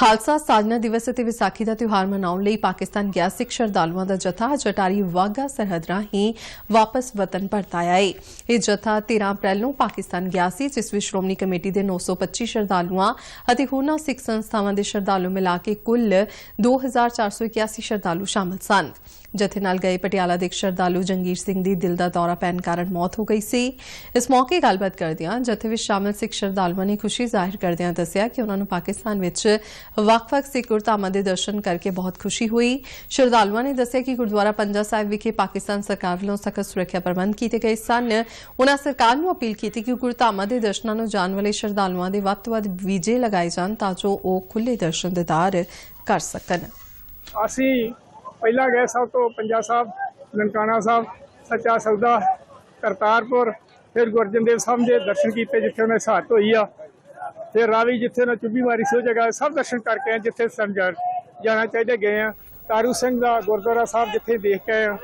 ਖਾਲਸਾ ਸਾਜਨਾ ਦਿਵਸ ਅਤੇ ਵਿਸਾਖੀ ਦਾ ਤਿਉਹਾਰ ਮਨਾਉਣ ਲਈ ਪਾਕਿਸਤਾਨ ਗਿਆ ਸਿੱਖ ਸ਼ਰਧਾਲੂਆਂ ਦਾ ਜਥਾ ਜਟਾਰੀ ਵਾਗਾ ਸਰਹੱਦ ਰਾਹੀਂ ਵਾਪਸ ਵਤਨ ਪਰਤ ਆਇਆ ਹੈ ਇਹ ਜਥਾ 13 ਅਪ੍ਰੈਲ ਨੂੰ ਪਾਕਿਸਤਾਨ ਗਿਆ ਸੀ, ਜਿਸ ਵਿੱਚ ਸ਼੍ਰੋਮਣੀ ਕਮੇਟੀ ਦੇ 925 ਸ਼ਰਧਾਲੂਆਂ ਅਤੇ ਹੋਰਨਾਂ ਸਿੱਖ ਸੰਸਥਾਵਾਂ ਦੇ ਸ਼ਰਧਾਲੂ ਮਿਲਾ ਕੇ ਕੁੱਲ 2481 ਸ਼ਰਧਾਲੂ ਸ਼ਾਮਲ ਸਨ। ਜਥੇ ਨਾਲ ਗਏ ਪਟਿਆਲਾ ਦੇ ਇੱਕ ਸ਼ਰਧਾਲੂ ਜੰਗੀਰ ਸਿੰਘ ਦੀ ਦਿਲ ਦਾ ਦੌਰਾ ਪੈਣ ਕਾਰਨ ਮੌਤ ਹੋ ਗਈ ਸੀ। ਇਸ ਮੌਕੇ ਗੱਲਬਾਤ ਕਰਦਿਆਂ ਜਥੇ ਵਿੱਚ ਸ਼ਾਮਲ ਸਿੱਖ ਸ਼ਰਧਾਲੂਆਂ ਨੇ ਖੁਸ਼ੀ ਜ਼ਾਹਿਰ ਕਰਦਿਆਂ ਦੱਸਿਆ ਕਿ ਉਹਨਾਂ ਨੂੰ ਪਾਕਿਸਤਾਨ ਵਿੱਚ ਵੱਖ-ਵੱਖ ਸਿੱਖ ਗੁਰਧਾਮਾਂ ਦੇ ਦਰਸ਼ਨ ਕਰਕੇ ਬਹੁਤ ਖੁਸ਼ੀ ਹੋਈ। ਸ਼ਰਧਾਲੂਆਂ ਨੇ ਦੱਸਿਆ ਕਿ ਗੁਰਦੁਆਰਾ ਪੰਜਾ ਸਾਹਿਬ ਵਿਖੇ ਪਾਕਿਸਤਾਨ ਸਰਕਾਰ ਵੱਲੋਂ ਸਖਤ ਸੁਰੱਖਿਆ ਪ੍ਰਬੰਧ ਕੀਤੇ ਗਏ ਸਨ। ਉਹਨਾਂ ਸਰਕਾਰ ਨੂੰ ਅਪੀਲ ਕੀਤੀ ਕਿ ਗੁਰਧਾਮਾਂ ਦੇ ਦਰਸ਼ਨਾਂ ਨੂੰ ਜਾਣ ਵਾਲੇ ਸ਼ਰਧਾਲੂਆਂ ਦੇ ਵੱਧ ਤੋਂ ਵੱਧ ਵੀਜ਼ੇ ਲਗਾਏ ਜਾਣ ਤਾਂ ਜੋ ਉਹ ਖੁੱਲੇ ਦਰਸ਼ਨ ਦੀਦਾਰ ਕਰ ਸਕਣ। ਅਸੀਂ ਪਹਿਲਾਂ ਗਏ ਸਭ ਤੋਂ ਪੰਜਾ ਸਾਹਿਬ, ਨਨਕਾਣਾ ਸਾਹਿਬ, ਸੱਚਾ ਸੌਦਾ, ਕਰਤਾਰਪੁਰ, ਫਿਰ ਗੁਰਜਨ ਦੇਵ ਸਾਹਿਬ ਦੇ ਦਰਸ਼ਨ ਕੀਤੇ ਜਿੱਥੇ ਉਹਨੇ ਸਹਾਤ ਹੋਈ ਆ। ਫਿਰ ਰਾਵੀ ਜਿੱਥੇ ਉਹਨੇ ਚੁੱਭੀ ਮਾਰੀ ਸੀ, ਉਹ ਜਗ੍ਹਾ ਸਭ ਦਰਸ਼ਨ ਕਰਕੇ ਆਏ, ਜਿੱਥੇ ਸਾਨੂੰ ਜਾਣਾ ਚਾਹੀਦਾ, ਗਏ ਆ। ਤਾਰੂ ਸਿੰਘ ਦਾ ਗੁਰਦੁਆਰਾ ਸਾਹਿਬ ਜਿੱਥੇ ਦੇਖ ਕੇ ਆਏ ਆ।